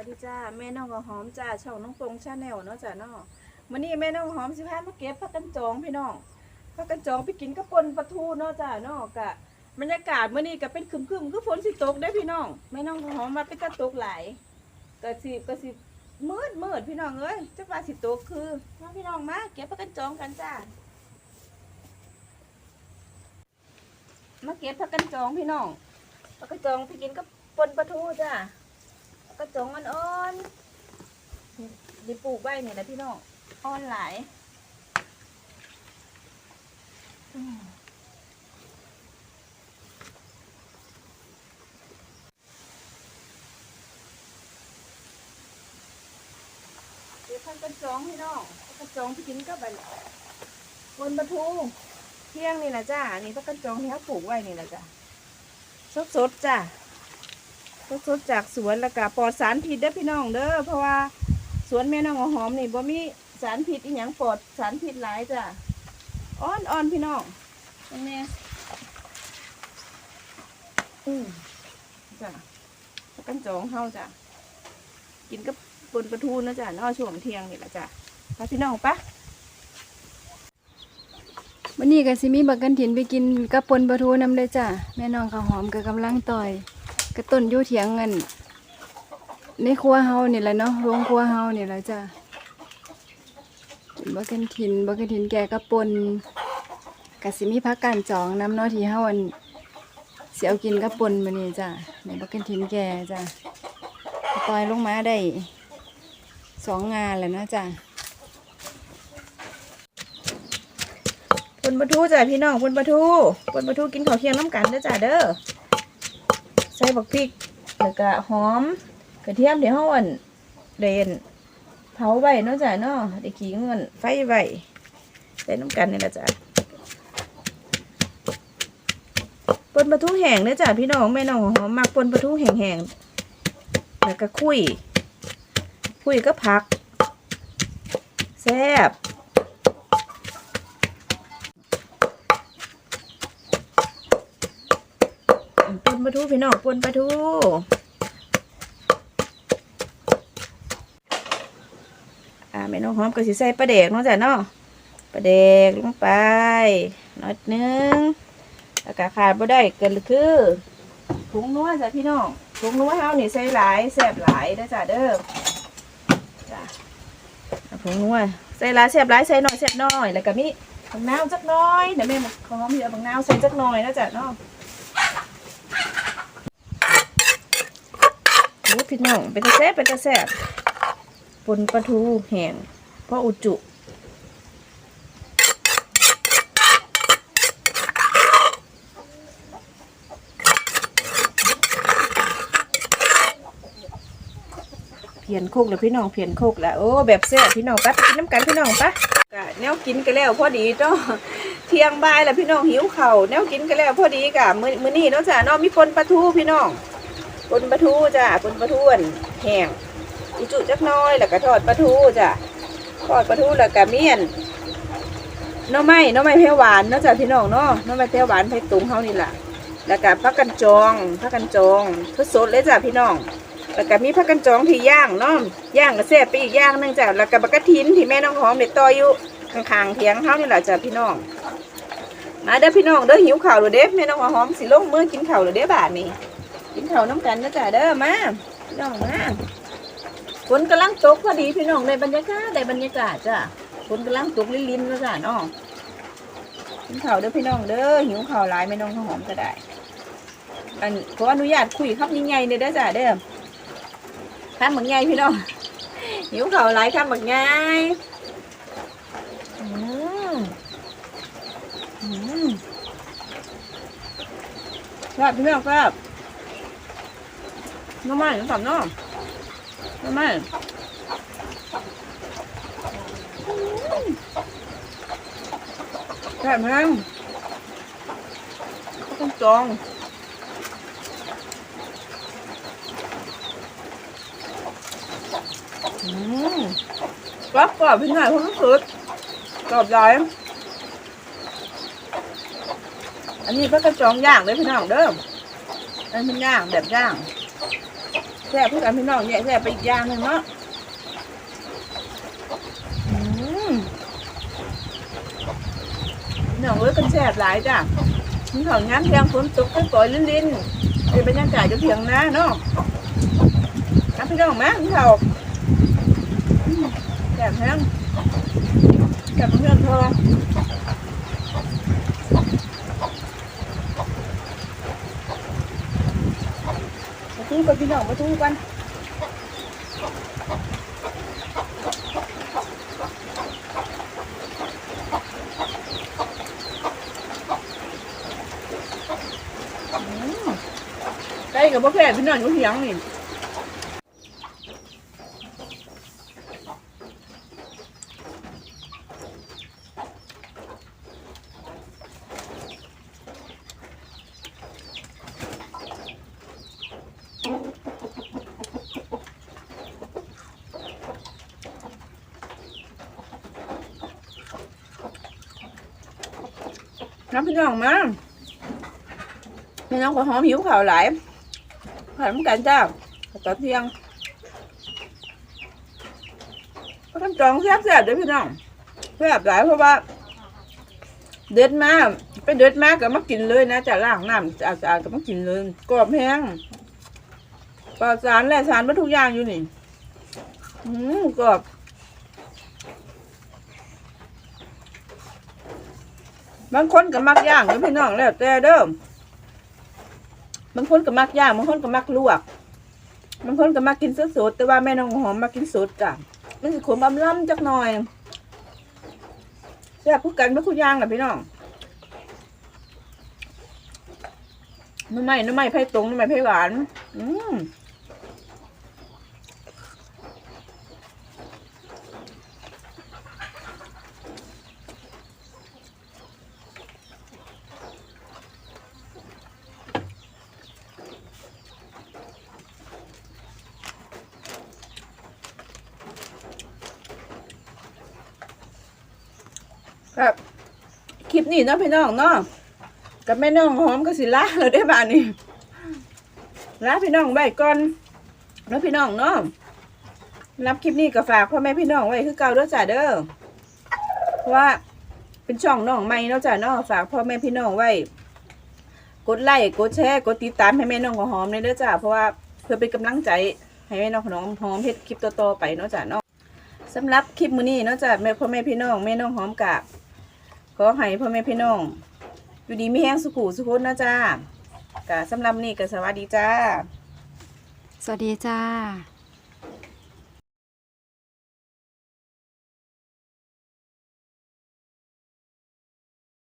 วัสดีจ้าแม่น้องกับหอมจ้าช่องน้องปงชาแนลเนาะจ้าเนาะวันนี้แม่น้องหอมสิพามาเก็บผักกันจองพี่น้องผักกันจองไปกินกับปนปลาทูเนาะจ้าเนาะกะบรรยากาศมื้อนี้ก็เป็นครึมๆคือฝนสิตกได้พี่น้องแม่น้องกับหอมมาเป็นตะตกหลายก็สิก็สิมืดมืดพี่น้องเอ้ยจักว่าสิตกคือมาพี่น้องมาเก็บผักกันจองกันจ้ามาเก็บผักกันจองพี่น้องผักกันจองไปกินกับปนปลาทูจ้า กระจงอ่อนดิปลูกไว้เนี่ยนะพี่น้องอ่อนหลายเดี๋ยวพันกระจงพี่น้องกระจงที่กินก็แบบบนประทูเที่ยงนี่นะจ้านี่พักกระจงที่เขาปลูกไว้นี่นะจ้าสดๆจ้า สดๆจากสวนแล้วก็ปลอดสารพิษเด้อพี่น้องเด้อเพราะว่าสวนแม่น้องหอมนี่บ่มีสารพิษอีหยังปลอดสารพิษหลายจ้ะอ่อนอ่อนพี่น้องตรงนี้อืมจ้ะกันจองเฮาจ้ะกินกับปนปลาทูนะจ้ะนอช่วงเที่ยงนี่แหละจ้ะไปพี่น้องปะวันนี้ก็สิมีบักกันถินไปกินกับปนปลาทูนำเลยจ้ะแม่น้องข้าวหอมก็กำลังต่อย กระต้นยู่เถียงเงินในครัวเฮานี่แหละเนาะโรงครัวเฮานี่แหละจ้ะบักกันถินบักกันถินแกกับปนก็สิมีพักการจองน้ำเนาะที่เฮาอันเสิเอากินกับปนมื้อนี้จ้ะในบักกันถินแกจ้ะต่อยลงมาได้สองงานแล้วเนาะจ้ะปนปลาทูจ้ะพี่น้องปนปลาทูปนปลาทูกินข้าวเทียงน้ำกันเด้อจ้ะเด้อ ใส่บักพริกแล้วก็หอมกระเทียมเดี๋ยวเฮาอันเดนเผาไว้เนาะจ้ะเนาะได้ขี้เงินไฟไว้ใส่น้ำกันนี่แหละจ้ะปนปลาทูแห้งเด้อจ้ะพี่น้องแม่น้องหอมมักปนปลาทูแห้งๆแล้วก็คุยคุยก็ผักแซ่บ นปลาทูพี่น้องปนปลาทูอ่าแม่น้องหอมก็สิใส่ปลาเด็กเนาะจ้ะเนาะปลาเด็กลงไปน้อยนึงแล้วก็ขาดบ่ได้ก็คือผงนัวจ้ะพี่น้องผงนัวเฮานี่ใส่หลายแซ่บหลายเด้อจ้ะเด้อจ้ะเอาผงนัวใส่หลายแซ่บหลายใส่น้อยแซ่บน้อยแล้วก็มีบักนาวจักหน้อยเดี๋ยวแม่หอมสิเอาบักนาวใส่จักหน่อยนะจ้ะเนาะ อ้พี่น้องเป็นตาแซ่บเป็นตาแซ่บปนปลาทูแห้งเพราะอุจุเพียนโคกแล้วพี่น้องเพียนโคกแล้วโอ้แบบแซ่บพี่น้องปะไปกินน้ำกันพี่น้องปะกะแนวกินกันแล้วพอดีจ้าเที่ยงบ่ายแล้วพี่น้องหิวเข่าแนวกินกันแล้วพอดีกะมือมือนี้เนาะจ้ะเนาะมีปนปลาทูพี่น้อง ปนปลาทูจ้ะปนปลาทูนแห้งอุจุจักน้อยแล้วก็ทอดปลาทูจ้ะทอดปลาทูแล้วก็เมี่ยนน้อไม้น้อไม้เพียวหวานเนาะจ้ะพี่น้องเนาะน้อไม้เพียวหวานไผ่ตุงเฮานี่แหละแล้วก็ผักกันจองผักกันจองทุสดเลยจ้ะพี่น้องแล้วก็มีผักกันจองที่ย่างเนาะย่างก็แซ่บไปอีกย่างนึงจ้ะแล้วก็บักกะทินที่แม่น้องหอมเด็ดต่ออยู่ข้างๆเถียงเฮานี่แหละจ้ะพี่น้องมาเด้อพี่น้องเด้อหิวข้าวเลยเด้แม่น้องหอมสิลงมือกินข้าวเลยเด้บาดนี้ กินข้าวน้ำกันนะจ๊ะเด้อมาพี่น้องมาฝนกำลังตกพอดีพี่น้องในบรรยากาศในบรรยากาศจ้ะฝนกำลังตกลินๆนนะจ๊ะน้องกินข้าวเด้อพี่น้องเด้อหิวข้าวหลายไม่น้องข้าวหอมก็ได้ อันขออนุญาตคุยครับยิ่งใหญ่เด้อเด้อจ้ะเด้อข้ามหมักใหญ่พี่น้องหิวข้าวหลายข้ามหมักใหญ่อืมอืมครับพี่น้องครับ น้ำมันน้ำตาลเนาะน้ำมันแซ่บแห้งต้องจองอืมกรอบกรอบพี่หน่อยเพราะมันสุดกรอบใหญ่อันนี้ก็กระจองย่างเลยพี่น้องเด้ออันเป็นย่างแบบย่าง แซ่บพื่อกันพี่น้องเนี่ยแซ่บไปอีกอย่างหนึ่งเนาะน้องเอ้ยกันแซ่บหลายจ้ะมีของงานเพียงฝนตกปล่อยๆลิ้นเป็นบรรยากาศจะเพียงนะเนาะนะพี่น้องมาพี่เขาแซ่บแห้งแซ่บเพื่อนพอ มาทูกับพี่น้องมาทูกันไกล้กับพ่อแพทย์พี่น้องอยู่เฮียงนี่ น้ำพี่น้องมาพี่น้องขอหอมหิวข่าวหลายผ่านเหมือนกันจ้าตอนเที่ยงก็ทำจองแซ่บแซ่บๆเด้อพี่น้องแซ่บหลายเพราะว่า เด็ดมากไปเด็ดมากก็มากินเลยนะจะล้างน้ำสะอาดๆก็มากินเลยกรอบแห้งปลอดสารและสารวัตถุกอย่างอยู่นี่อืมกรอบ บางคนก็มักย่างเด้อพี่น้องแล้วแต่เด้อบางคนก็มักย่างบางคนก็มักลวกบางคนก็มักกินสดๆแต่ว่าแม่น้องหอมมักกินสดจ้ะมันสิขมอำล่ำจักหน่อยแซ่บพูดกันไม่คุยย่างนะพี่น้องน้ำไม้น้ำไม้ไผ่ตรงน้ำไม้ไผ่หวาน อืม ครับ คลิปนี้เนาะพี่น้องเนาะกับแม่น้องหอมก็สิลาเราได้บ้านนี้ลาพี่น้องไว้ก่อนแล้วพี่น้องเนาะรับคลิปนี้ก็ฝากพ่อแม่พี่น้องไว้คือเก่าด้อจ้าเด้อเพราะว่าเป็นช่องน้องใหม่เนาะจ้าเนาะฝากพ่อแม่พี่น้องไว้ กดไลค์กดแชร์กดติดตามให้แม่น้องหอมเลยเด้อจ้าเพราะว่าเพื่อเป็นกำลังใจให้แม่น้องของหอมเฮ็ดคลิปต่อๆไปเนาะจ้าเนาะสำหรับคลิปมื้อนี้เนาะจ้าแม่พ่อแม่พี่น้องแม่น้องหอมกะ ขอให้พ่อแม่พี่น้อง อยู่ดีไม่แห้งสุขุสุขุนนะจ้ากะสำหรับนี่กะสวัสดีจ้า สวัสดีจ้า